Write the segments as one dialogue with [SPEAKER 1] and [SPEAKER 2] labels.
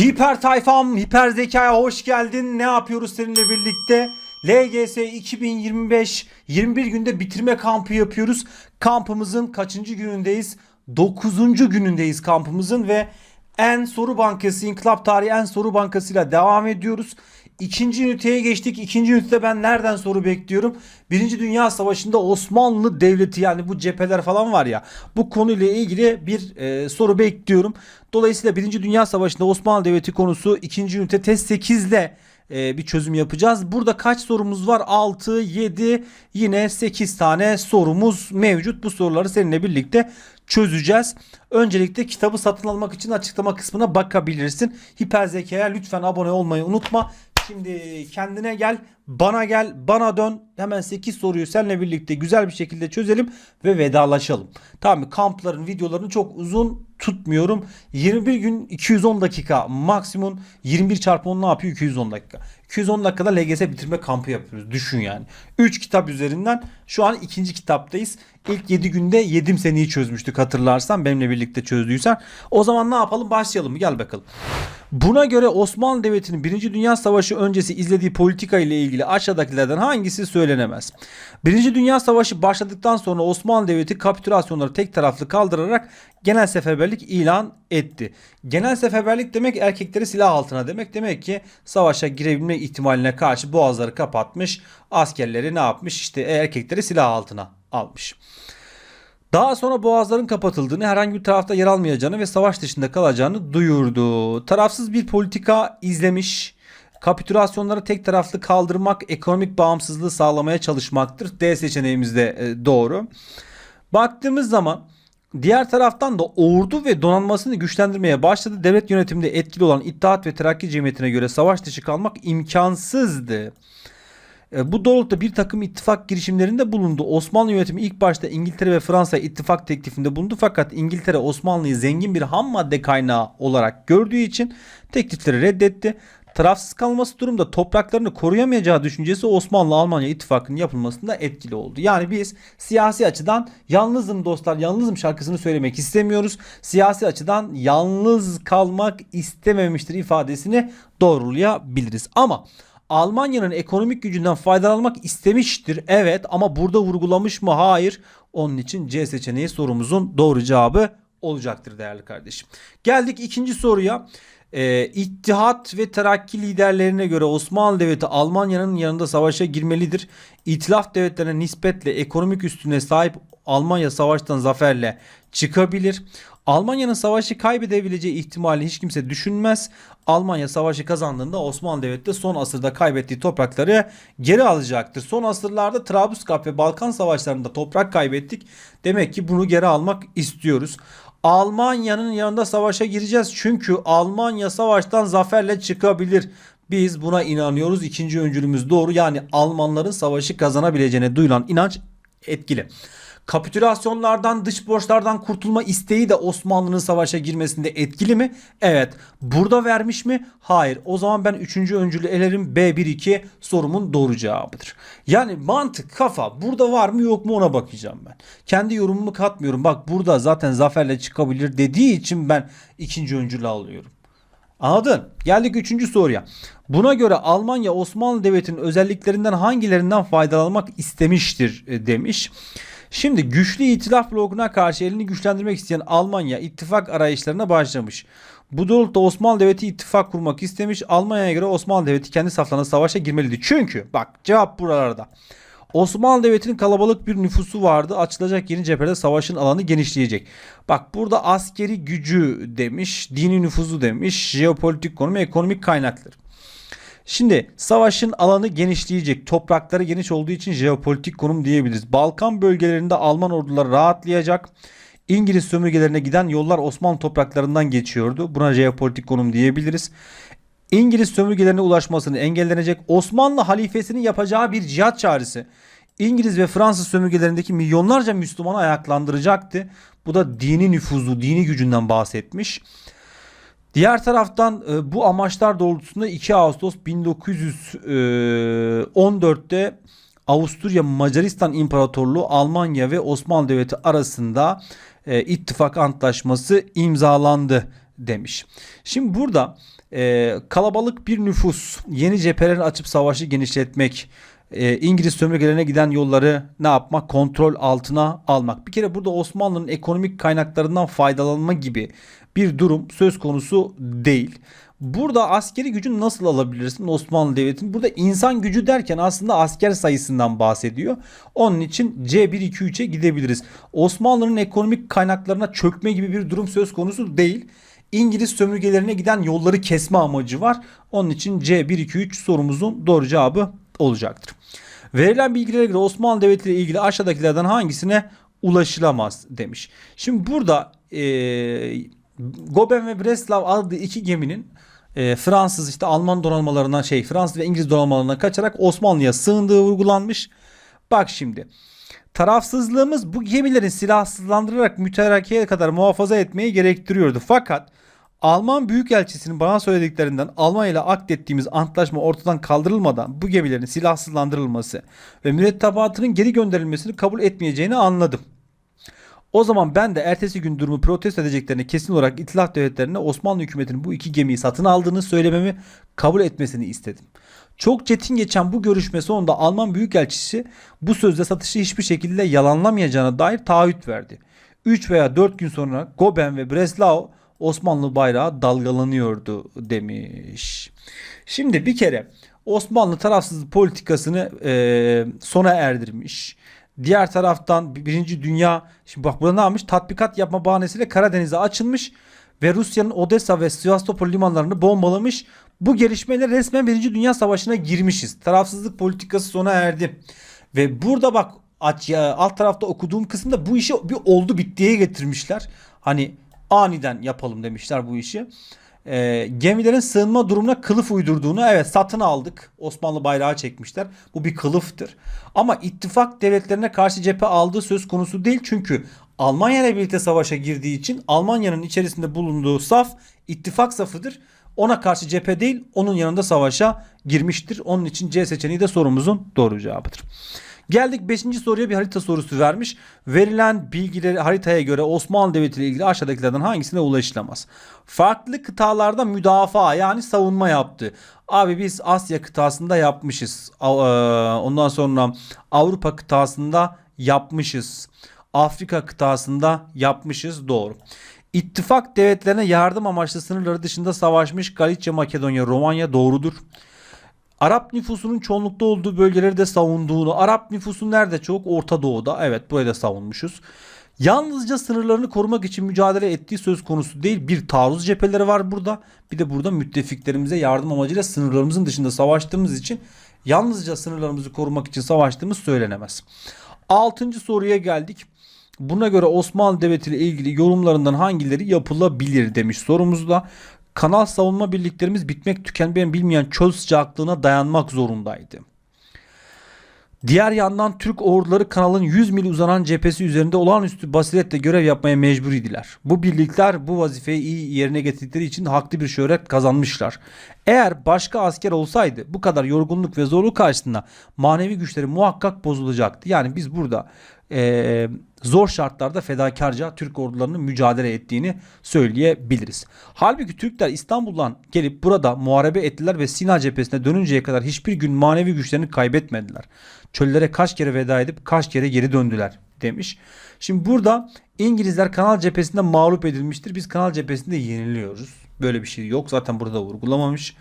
[SPEAKER 1] Hiper tayfam, hiper zekaya hoş geldin. Ne yapıyoruz seninle birlikte? LGS 2025 21 günde bitirme kampı yapıyoruz. Kampımızın kaçıncı günündeyiz? 9. günündeyiz kampımızın ve en soru bankası, İnkılap Tarihi en soru bankasıyla devam ediyoruz. İkinci üniteye geçtik. İkinci ünitede ben nereden soru bekliyorum? Birinci Dünya Savaşı'nda Osmanlı Devleti yani bu cepheler falan var ya bu konuyla ilgili bir e, soru bekliyorum. Dolayısıyla Birinci Dünya Savaşı'nda Osmanlı Devleti konusu ikinci ünite test 8 ile e, bir çözüm yapacağız. Burada kaç sorumuz var? 6, 7 yine 8 tane sorumuz mevcut. Bu soruları seninle birlikte çözeceğiz. Öncelikle kitabı satın almak için açıklama kısmına bakabilirsin. Hiper zekaya lütfen abone olmayı unutma. Şimdi kendine gel, bana gel, bana dön. Hemen 8 soruyu seninle birlikte güzel bir şekilde çözelim ve vedalaşalım. Tamam mı? Kampların videolarını çok uzun tutmuyorum. 21 gün 210 dakika maksimum 21 çarpı 10 ne yapıyor? 210 dakika. 210 dakikada LGS bitirme kampı yapıyoruz. Düşün yani. 3 kitap üzerinden şu an ikinci kitaptayız. İlk 7 günde yedim seniyi çözmüştük hatırlarsan benimle birlikte çözdüysen. O zaman ne yapalım? Başlayalım? Gel bakalım. Buna göre Osmanlı Devleti'nin 1. Dünya Savaşı öncesi izlediği politika ile ilgili aşağıdakilerden hangisi söylenemez? 1. Dünya Savaşı başladıktan sonra Osmanlı Devleti kapitülasyonları tek taraflı kaldırarak genel seferberlik ilan etti. Genel seferberlik demek erkekleri silah altına demek. Demek ki savaşa girebilme ihtimaline karşı boğazları kapatmış. Askerleri ne yapmış? İşte erkekleri silah altına almış. Daha sonra boğazların kapatıldığını, herhangi bir tarafta yer almayacağını ve savaş dışında kalacağını duyurdu. Tarafsız bir politika izlemiş. Kapitülasyonları tek taraflı kaldırmak, ekonomik bağımsızlığı sağlamaya çalışmaktır. D seçeneğimiz de e, doğru. Baktığımız zaman diğer taraftan da ordu ve donanmasını güçlendirmeye başladı. Devlet yönetiminde etkili olan İttihat ve Terakki Cemiyeti'ne göre savaş dışı kalmak imkansızdı. E, Bu doğrultuda bir takım ittifak girişimlerinde bulundu. Osmanlı yönetimi ilk başta İngiltere ve Fransa ittifak teklifinde bulundu fakat İngiltere Osmanlı'yı zengin bir ham madde kaynağı olarak gördüğü için teklifleri reddetti. Tarafsız kalması durumda topraklarını koruyamayacağı düşüncesi Osmanlı-Almanya ittifakının yapılmasında etkili oldu. Yani biz siyasi açıdan yalnızım dostlar yalnızım şarkısını söylemek istemiyoruz. Siyasi açıdan yalnız kalmak istememiştir ifadesini doğrulayabiliriz. Ama Almanya'nın ekonomik gücünden faydalanmak istemiştir. Evet ama burada vurgulamış mı? Hayır. Onun için C seçeneği sorumuzun doğru cevabı olacaktır değerli kardeşim. Geldik ikinci soruya. Ee, İttihat ve Terakki liderlerine göre Osmanlı Devleti Almanya'nın yanında savaşa girmelidir. İtilaf devletlerine nispetle ekonomik üstüne sahip Almanya savaştan zaferle çıkabilir. Almanya'nın savaşı kaybedebileceği ihtimali hiç kimse düşünmez. Almanya savaşı kazandığında Osmanlı Devleti de son asırda kaybettiği toprakları geri alacaktır. Son asırlarda Trablusgarp ve Balkan savaşlarında toprak kaybettik. Demek ki bunu geri almak istiyoruz. Almanya'nın yanında savaşa gireceğiz. Çünkü Almanya savaştan zaferle çıkabilir. Biz buna inanıyoruz. İkinci öncülümüz doğru. Yani Almanların savaşı kazanabileceğine duyulan inanç etkili. Kapitülasyonlardan, dış borçlardan kurtulma isteği de Osmanlı'nın savaşa girmesinde etkili mi? Evet. Burada vermiş mi? Hayır. O zaman ben üçüncü öncülü elerim B1-2 sorumun doğru cevabıdır. Yani mantık, kafa burada var mı yok mu ona bakacağım ben. Kendi yorumumu katmıyorum. Bak burada zaten zaferle çıkabilir dediği için ben ikinci öncülü alıyorum. Anladın? Geldik üçüncü soruya. Buna göre Almanya Osmanlı Devleti'nin özelliklerinden hangilerinden faydalanmak istemiştir e, demiş. Şimdi güçlü itilaf blokuna karşı elini güçlendirmek isteyen Almanya ittifak arayışlarına başlamış. Bu doğrultuda Osmanlı Devleti ittifak kurmak istemiş. Almanya'ya göre Osmanlı Devleti kendi saflarına savaşa girmeliydi. Çünkü bak cevap buralarda. Osmanlı Devleti'nin kalabalık bir nüfusu vardı. Açılacak yeni cephede savaşın alanı genişleyecek. Bak burada askeri gücü demiş, dini nüfuzu demiş, jeopolitik konum, ekonomik kaynakları. Şimdi savaşın alanı genişleyecek. Toprakları geniş olduğu için jeopolitik konum diyebiliriz. Balkan bölgelerinde Alman orduları rahatlayacak. İngiliz sömürgelerine giden yollar Osmanlı topraklarından geçiyordu. Buna jeopolitik konum diyebiliriz. İngiliz sömürgelerine ulaşmasını engellenecek Osmanlı halifesinin yapacağı bir cihat çağrısı İngiliz ve Fransız sömürgelerindeki milyonlarca Müslümanı ayaklandıracaktı. Bu da dini nüfuzu, dini gücünden bahsetmiş. Diğer taraftan e, bu amaçlar doğrultusunda 2 Ağustos 1914'te Avusturya Macaristan İmparatorluğu Almanya ve Osmanlı Devleti arasında e, ittifak antlaşması imzalandı demiş. Şimdi burada e, kalabalık bir nüfus, yeni cepheler açıp savaşı genişletmek, e, İngiliz sömürgelerine giden yolları ne yapmak? Kontrol altına almak. Bir kere burada Osmanlı'nın ekonomik kaynaklarından faydalanma gibi bir durum söz konusu değil. Burada askeri gücü nasıl alabilirsin Osmanlı Devleti'nin? Burada insan gücü derken aslında asker sayısından bahsediyor. Onun için C1-2-3'e gidebiliriz. Osmanlı'nın ekonomik kaynaklarına çökme gibi bir durum söz konusu değil. İngiliz sömürgelerine giden yolları kesme amacı var. Onun için C1-2-3 sorumuzun doğru cevabı olacaktır. Verilen bilgilere göre Osmanlı Devleti ile ilgili aşağıdakilerden hangisine ulaşılamaz demiş. Şimdi burada e, Goben ve Breslau adlı iki geminin e, Fransız işte Alman donanmalarından şey Fransız ve İngiliz donanmalarından kaçarak Osmanlı'ya sığındığı vurgulanmış. Bak şimdi tarafsızlığımız bu gemilerin silahsızlandırarak mütarekeye kadar muhafaza etmeyi gerektiriyordu. Fakat Alman Büyükelçisi'nin bana söylediklerinden Almanya ile akdettiğimiz antlaşma ortadan kaldırılmadan bu gemilerin silahsızlandırılması ve mürettebatının geri gönderilmesini kabul etmeyeceğini anladım. O zaman ben de ertesi gün durumu protesto edeceklerini kesin olarak itilaf devletlerine Osmanlı hükümetinin bu iki gemiyi satın aldığını söylememi kabul etmesini istedim. Çok çetin geçen bu görüşme sonunda Alman Büyükelçisi bu sözde satışı hiçbir şekilde yalanlamayacağına dair taahhüt verdi. 3 veya 4 gün sonra Goben ve Breslau Osmanlı bayrağı dalgalanıyordu demiş. Şimdi bir kere Osmanlı tarafsızlık politikasını e, sona erdirmiş. Diğer taraftan Birinci Dünya şimdi bak burada ne yapmış? Tatbikat yapma bahanesiyle Karadeniz'e açılmış ve Rusya'nın Odessa ve Sivastopol limanlarını bombalamış. Bu gelişmeyle resmen Birinci Dünya Savaşı'na girmişiz. Tarafsızlık politikası sona erdi. Ve burada bak alt tarafta okuduğum kısımda bu işi bir oldu bittiye getirmişler. Hani aniden yapalım demişler bu işi. E, gemilerin sığınma durumuna kılıf uydurduğunu evet satın aldık. Osmanlı bayrağı çekmişler. Bu bir kılıftır. Ama ittifak devletlerine karşı cephe aldığı söz konusu değil. Çünkü Almanya ile birlikte savaşa girdiği için Almanya'nın içerisinde bulunduğu saf ittifak safıdır. Ona karşı cephe değil onun yanında savaşa girmiştir. Onun için C seçeneği de sorumuzun doğru cevabıdır. Geldik 5. soruya bir harita sorusu vermiş. Verilen bilgileri haritaya göre Osmanlı Devleti ile ilgili aşağıdakilerden hangisine ulaşılamaz? Farklı kıtalarda müdafaa yani savunma yaptı. Abi biz Asya kıtasında yapmışız. E, Ondan sonra Avrupa kıtasında yapmışız. Afrika kıtasında yapmışız. Doğru. İttifak devletlerine yardım amaçlı sınırları dışında savaşmış Galicia, Makedonya, Romanya doğrudur. Arap nüfusunun çoğunlukta olduğu bölgeleri de savunduğunu. Arap nüfusu nerede çok? Orta Doğu'da. Evet burayı da savunmuşuz. Yalnızca sınırlarını korumak için mücadele ettiği söz konusu değil. Bir taarruz cepheleri var burada. Bir de burada müttefiklerimize yardım amacıyla sınırlarımızın dışında savaştığımız için yalnızca sınırlarımızı korumak için savaştığımız söylenemez. Altıncı soruya geldik. Buna göre Osmanlı Devleti ile ilgili yorumlarından hangileri yapılabilir demiş sorumuzda. Kanal savunma birliklerimiz bitmek tükenmeyen bilmeyen çöl sıcaklığına dayanmak zorundaydı. Diğer yandan Türk orduları kanalın 100 mil uzanan cephesi üzerinde olağanüstü basiretle görev yapmaya mecburiydiler. Bu birlikler bu vazifeyi iyi yerine getirdikleri için haklı bir şöhret kazanmışlar. Eğer başka asker olsaydı bu kadar yorgunluk ve zorluk karşısında manevi güçleri muhakkak bozulacaktı. Yani biz burada e, zor şartlarda fedakarca Türk ordularının mücadele ettiğini söyleyebiliriz. Halbuki Türkler İstanbul'dan gelip burada muharebe ettiler ve Sina cephesine dönünceye kadar hiçbir gün manevi güçlerini kaybetmediler. Çöllere kaç kere veda edip kaç kere geri döndüler demiş. Şimdi burada İngilizler kanal cephesinde mağlup edilmiştir. Biz kanal cephesinde yeniliyoruz. Böyle bir şey yok. Zaten burada vurgulamamış.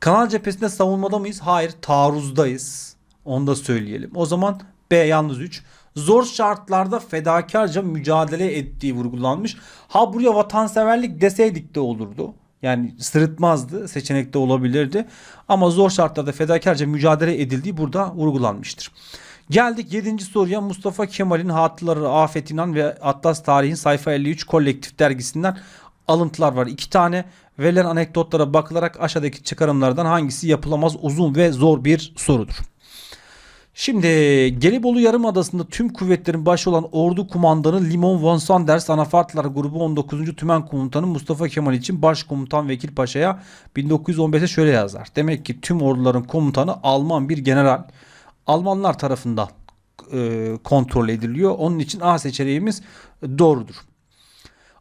[SPEAKER 1] Kanal cephesinde savunmada mıyız? Hayır. Taarruzdayız. Onu da söyleyelim. O zaman B yalnız 3 zor şartlarda fedakarca mücadele ettiği vurgulanmış. Ha buraya vatanseverlik deseydik de olurdu. Yani sırıtmazdı, seçenekte olabilirdi. Ama zor şartlarda fedakarca mücadele edildiği burada vurgulanmıştır. Geldik 7. soruya Mustafa Kemal'in Hatıları Afet İnan ve Atlas Tarihin sayfa 53 kolektif dergisinden alıntılar var. İki tane verilen anekdotlara bakılarak aşağıdaki çıkarımlardan hangisi yapılamaz uzun ve zor bir sorudur. Şimdi Gelibolu Yarımadası'nda tüm kuvvetlerin başı olan ordu kumandanı Limon von Sanders Anafartlar grubu 19. Tümen Komutanı Mustafa Kemal için Başkomutan Vekil Paşa'ya 1915'te şöyle yazar. Demek ki tüm orduların komutanı Alman bir general. Almanlar tarafından e, kontrol ediliyor. Onun için A seçeneğimiz doğrudur.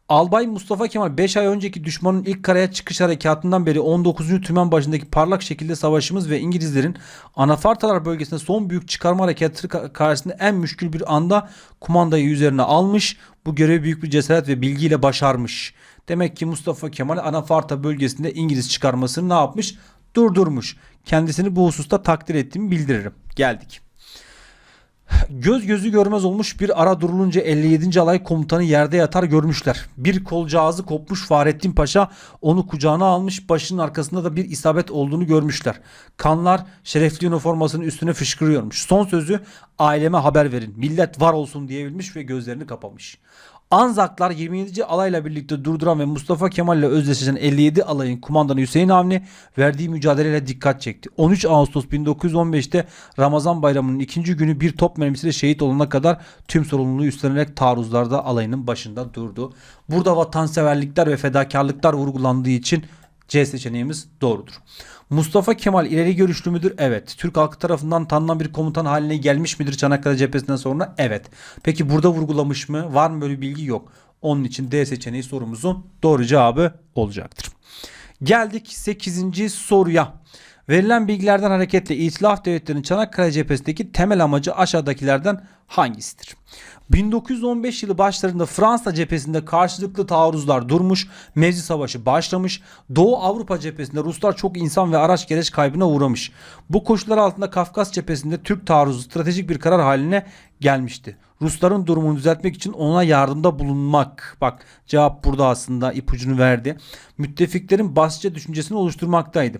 [SPEAKER 1] Albay Mustafa Kemal 5 ay önceki düşmanın ilk karaya çıkış harekatından beri 19. Tümen başındaki parlak şekilde savaşımız ve İngilizlerin Anafartalar bölgesinde son büyük çıkarma harekatı ka- karşısında en müşkül bir anda kumandayı üzerine almış. Bu görevi büyük bir cesaret ve bilgiyle başarmış. Demek ki Mustafa Kemal Anafarta bölgesinde İngiliz çıkarmasını ne yapmış? Durdurmuş. Kendisini bu hususta takdir ettiğimi bildiririm. Geldik. Göz gözü görmez olmuş bir ara durulunca 57. alay komutanı yerde yatar görmüşler. Bir kolcağızı kopmuş Fahrettin Paşa onu kucağına almış başının arkasında da bir isabet olduğunu görmüşler. Kanlar şerefli üniformasının üstüne fışkırıyormuş. Son sözü aileme haber verin millet var olsun diyebilmiş ve gözlerini kapamış. Anzaklar 27. alayla birlikte durduran ve Mustafa Kemal ile özdeşleşen 57 alayın kumandanı Hüseyin Avni verdiği mücadeleyle dikkat çekti. 13 Ağustos 1915'te Ramazan bayramının ikinci günü bir top mermisiyle şehit olana kadar tüm sorumluluğu üstlenerek taarruzlarda alayının başında durdu. Burada vatanseverlikler ve fedakarlıklar vurgulandığı için C seçeneğimiz doğrudur. Mustafa Kemal ileri görüşlü müdür? Evet. Türk halkı tarafından tanınan bir komutan haline gelmiş midir Çanakkale cephesinden sonra? Evet. Peki burada vurgulamış mı? Var mı böyle bilgi? Yok. Onun için D seçeneği sorumuzun doğru cevabı olacaktır. Geldik 8. soruya. Verilen bilgilerden hareketle İtilaf Devletleri'nin Çanakkale cephesindeki temel amacı aşağıdakilerden hangisidir? 1915 yılı başlarında Fransa cephesinde karşılıklı taarruzlar durmuş, mevzi savaşı başlamış. Doğu Avrupa cephesinde Ruslar çok insan ve araç gereç kaybına uğramış. Bu koşullar altında Kafkas cephesinde Türk taarruzu stratejik bir karar haline gelmişti. Rusların durumunu düzeltmek için ona yardımda bulunmak. Bak cevap burada aslında ipucunu verdi. Müttefiklerin basitçe düşüncesini oluşturmaktaydı.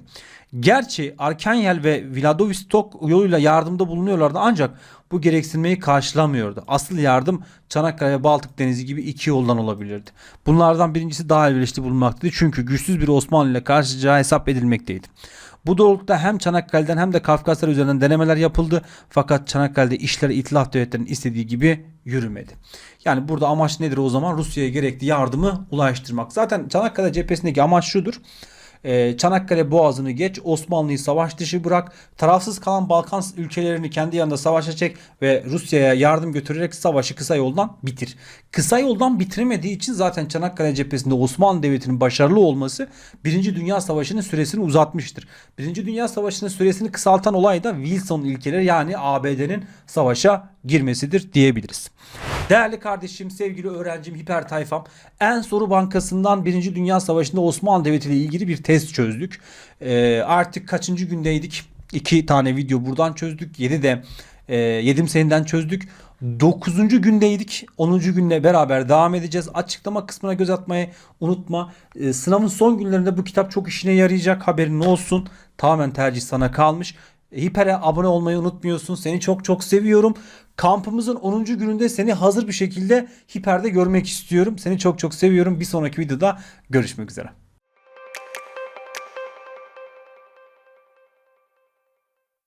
[SPEAKER 1] Gerçi Arkanyel ve Vladivostok yoluyla yardımda bulunuyorlardı ancak bu gereksinmeyi karşılamıyordu. Asıl yardım Çanakkale ve Baltık Denizi gibi iki yoldan olabilirdi. Bunlardan birincisi daha elverişli bulunmaktaydı çünkü güçsüz bir Osmanlı ile karşılayacağı hesap edilmekteydi. Bu doğrultuda hem Çanakkale'den hem de Kafkaslar üzerinden denemeler yapıldı. Fakat Çanakkale'de işler İtilaf devletlerinin istediği gibi yürümedi. Yani burada amaç nedir o zaman? Rusya'ya gerekli yardımı ulaştırmak. Zaten Çanakkale cephesindeki amaç şudur. Ee, Çanakkale Boğazı'nı geç, Osmanlı'yı savaş dışı bırak, tarafsız kalan Balkan ülkelerini kendi yanında savaşa çek ve Rusya'ya yardım götürerek savaşı kısa yoldan bitir. Kısa yoldan bitiremediği için zaten Çanakkale cephesinde Osmanlı Devleti'nin başarılı olması 1. Dünya Savaşı'nın süresini uzatmıştır. 1. Dünya Savaşı'nın süresini kısaltan olay da Wilson ilkeleri yani ABD'nin savaşa girmesidir diyebiliriz. Değerli kardeşim, sevgili öğrencim, hiper tayfam. En soru bankasından 1. Dünya Savaşı'nda Osmanlı Devleti ile ilgili bir test çözdük. Ee, artık kaçıncı gündeydik? İki tane video buradan çözdük. 7 de e, yedim seninden çözdük. 9. gündeydik. 10. günle beraber devam edeceğiz. Açıklama kısmına göz atmayı unutma. Ee, sınavın son günlerinde bu kitap çok işine yarayacak. Haberin olsun. Tamamen tercih sana kalmış. Hiper'e abone olmayı unutmuyorsun. Seni çok çok seviyorum. Kampımızın 10. gününde seni hazır bir şekilde Hiper'de görmek istiyorum. Seni çok çok seviyorum. Bir sonraki videoda görüşmek üzere.